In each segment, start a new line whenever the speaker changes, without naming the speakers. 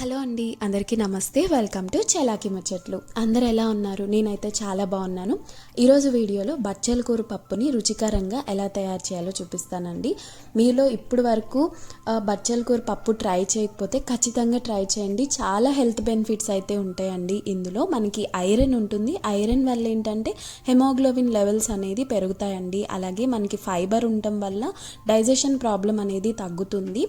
Hello అండి అందరికీ నమస్తే. వెల్కమ్ టు చలాకి ముచ్చట్లు. అందరు ఎలా ఉన్నారు? నేనైతే చాలా బాగున్నాను. ఈరోజు వీడియోలో బచ్చల కూర పప్పుని రుచికరంగా ఎలా తయారు చేయాలో చూపిస్తానండి. మీలో ఇప్పుడు వరకు బచ్చల కూర పప్పు ట్రై చేయకపోతే ఖచ్చితంగా ట్రై చేయండి. చాలా హెల్త్ బెనిఫిట్స్ అయితే ఉంటాయండి ఇందులో. మనకి ఐరన్ ఉంటుంది. ఐరన్ వల్ల ఏంటంటే హెమోగ్లోబిన్ లెవెల్స్ అనేది పెరుగుతాయండి. అలాగే మనకి ఫైబర్ ఉండటం వల్ల డైజెషన్ ప్రాబ్లం అనేది తగ్గుతుంది.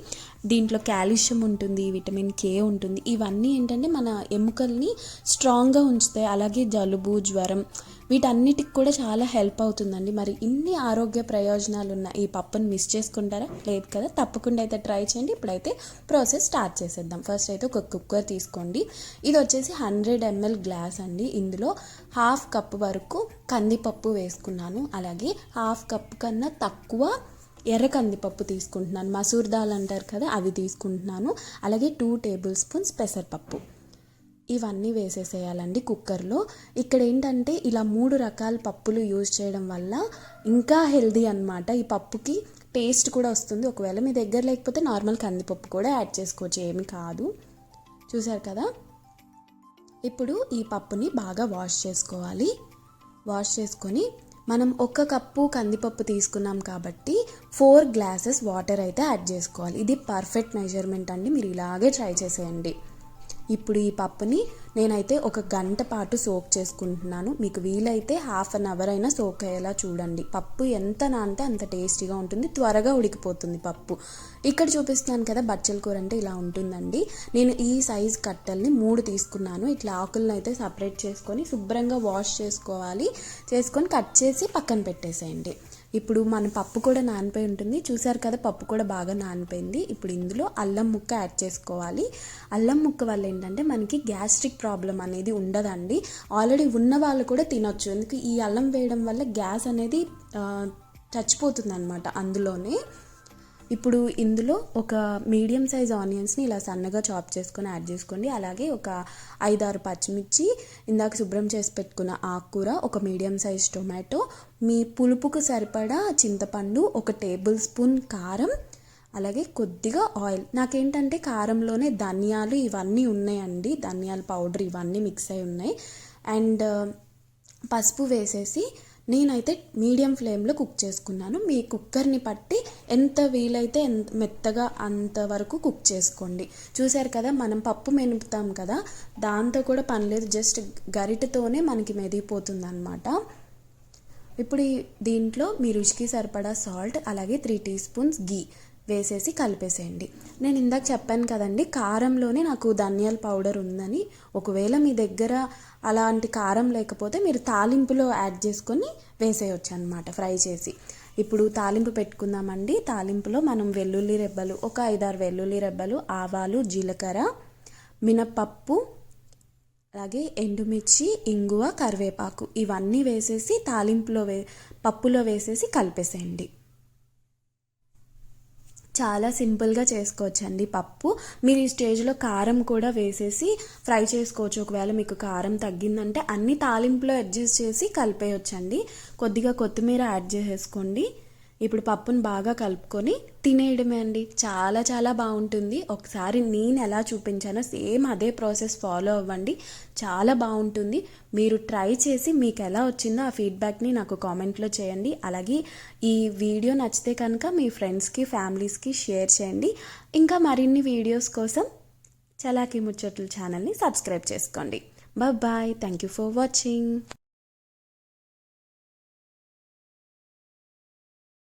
దీంట్లో కాల్షియం ఉంటుంది విటమిన్ కే ఉంటుంది. ఇవన్నీ ఏంటంటే మన ఎముకల్ని స్ట్రాంగ్గా ఉంచుతాయి. అలాగే జలుబు జ్వరం వీటన్నిటికి కూడా చాలా హెల్ప్ అవుతుందండి. మరి ఇన్ని ఆరోగ్య ప్రయోజనాలు ఉన్న ఈ పప్పుని మిస్ చేసుకుంటారా? లేదు కదా? తప్పకుండా అయితే ట్రై చేయండి. ఇప్పుడైతే ప్రాసెస్ స్టార్ట్ చేసేద్దాం. ఫస్ట్ అయితే ఒక కుక్కర్ తీసుకోండి. ఇది వచ్చేసి హండ్రెడ్ ఎంఎల్ గ్లాస్ అండి. ఇందులో హాఫ్ కప్ వరకు కందిపప్పు వేసుకున్నాను. అలాగే హాఫ్ కప్ కన్నా తక్కువ ఎర్ర కందిపప్పు తీసుకుంటున్నాను. మసూర్ దాల్ అంటారు కదా అవి తీసుకుంటున్నాను. అలాగే టూ టేబుల్ స్పూన్స్ పెసరపప్పు. ఇవన్నీ వేసేసేయాలండి కుక్కర్లో. ఇక్కడ ఏంటంటే ఇలా మూడు రకాల పప్పులు యూజ్ చేయడం వల్ల ఇంకా హెల్దీ అన్నమాట. ఈ పప్పుకి టేస్ట్ కూడా వస్తుంది. ఒకవేళ మీ దగ్గర లేకపోతే నార్మల్ కందిపప్పు కూడా యాడ్ చేసుకోవచ్చు. ఏమి కాదు. చూసారు కదా? ఇప్పుడు ఈ పప్పుని బాగా వాష్ చేసుకోవాలి. వాష్ చేసుకొని మనం ఒక కప్పు కందిపప్పు తీసుకున్నాం కాబట్టి ఫోర్ గ్లాసెస్ వాటర్ అయితే యాడ్ చేసుకోవాలి. ఇది పర్ఫెక్ట్ మెజర్మెంట్ అండి. మీరు ఇలాగే ట్రై చేసేయండి. ఇప్పుడు ఈ పప్పుని నేనైతే ఒక గంట పాటు సోక్ చేసుకుంటున్నాను. మీకు వీలైతే హాఫ్ అన్ అవర్ అయినా సోక్ అయ్యేలా చూడండి. పప్పు ఎంత నానితే అంత టేస్టీగా ఉంటుంది. త్వరగా ఉడికిపోతుంది పప్పు. ఇక్కడ చూపిస్తున్నాను కదా బచ్చల కూర అంటే ఇలా ఉంటుందండి. నేను ఈ సైజ్ కట్టెల్ని మూడు తీసుకున్నాను. ఇట్లా ఆకులను అయితే సపరేట్ చేసుకొని శుభ్రంగా వాష్ చేసుకోవాలి. చేసుకొని కట్ చేసి పక్కన పెట్టేసేయండి. ఇప్పుడు మన పప్పు కూడా నానిపోయి ఉంటుంది. చూసారు కదా పప్పు కూడా బాగా నానిపోయింది. ఇప్పుడు ఇందులో అల్లం ముక్క యాడ్ చేసుకోవాలి. అల్లం ముక్క వల్ల ఏంటంటే మనకి గ్యాస్ట్రిక్ ప్రాబ్లం అనేది ఉండదండి. ఆల్రెడీ ఉన్న వాళ్ళు కూడా తినొచ్చు. ఎందుకు? ఈ అల్లం వేయడం వల్ల గ్యాస్ అనేది చచ్చిపోతుంది అనమాట అందులోనే. ఇప్పుడు ఇందులో ఒక మీడియం సైజ్ ఆనియన్స్ని ఇలా సన్నగా చాప్ చేసుకొని యాడ్ చేసుకోండి. అలాగే ఒక ఐదారు పచ్చిమిర్చి ఇందాక శుభ్రం చేసి పెట్టుకున్న ఆకుకూర ఒక మీడియం సైజ్ టొమాటో మీ పులుపుకు సరిపడా చింతపండు ఒక టేబుల్ స్పూన్ కారం అలాగే కొద్దిగా ఆయిల్. నాకేంటంటే కారంలోనే ధనియాలు ఇవన్నీ ఉన్నాయండి. ధనియాల పౌడర్ ఇవన్నీ మిక్స్ అయి ఉన్నాయి. అండ్ పసుపు వేసేసి నేనైతే మీడియం ఫ్లేమ్లో కుక్ చేసుకున్నాను. మీ కుక్కర్ని పట్టి ఎంత వీలైతే ఎంత మెత్తగా అంతవరకు కుక్ చేసుకోండి. చూశారు కదా మనం పప్పు మెనుపుతాం కదా దాంతో కూడా పని లేదు. జస్ట్ గరిటతోనే మనకి మెదిగిపోతుంది అనమాట ఇప్పుడు దీంట్లో మీ రుచికి సరిపడా సాల్ట్ అలాగే త్రీ టీ స్పూన్స్ గీ వేసేసి కలిపేసేయండి. నేను ఇందాక చెప్పాను కదండి కారంలోనే నాకు ధనియాల పౌడర్ ఉందని. ఒకవేళ మీ దగ్గర అలాంటి కారం లేకపోతే మీరు తాలింపులో యాడ్ చేసుకొని వేసేయచ్చు అనమాట ఫ్రై చేసి. ఇప్పుడు తాలింపు పెట్టుకుందామండి. తాలింపులో మనం వెల్లుల్లి రెబ్బలు ఒక ఐదారు వెల్లుల్లి రెబ్బలు ఆవాలు జీలకర్ర మినప్పప్పు అలాగే ఎండుమిర్చి ఇంగువ కరివేపాకు ఇవన్నీ వేసేసి తాలింపులో వే పప్పులో వేసేసి కలిపేసేయండి. చాలా సింపుల్గా చేసుకోవచ్చండి పప్పు. మీరు ఈ స్టేజ్లో కారం కూడా వేసేసి ఫ్రై చేసుకోవచ్చు. ఒకవేళ మీకు కారం తగ్గిందంటే అన్ని తాలింపులో అడ్జస్ట్ చేసి కలిపేయొచ్చండి. కొద్దిగా కొత్తిమీర యాడ్ చేసేసుకోండి. ఇప్పుడు పప్పును బాగా కలుపుకొని తినేయడమే అండి. చాలా చాలా బాగుంటుంది. ఒకసారి నేను ఎలా చూపించానో సేమ్ అదే ప్రాసెస్ ఫాలో అవ్వండి. చాలా బాగుంటుంది. మీరు ట్రై చేసి మీకు ఎలా వచ్చిందో ఆ ఫీడ్బ్యాక్ని నాకు కామెంట్లో చేయండి. అలాగే ఈ వీడియో నచ్చితే కనుక మీ ఫ్రెండ్స్కి ఫ్యామిలీస్కి షేర్ చేయండి. ఇంకా మరిన్ని వీడియోస్ కోసం చలాకీ ముచ్చట్లు ఛానల్ని సబ్స్క్రైబ్ చేసుకోండి. Bye thank you for watching.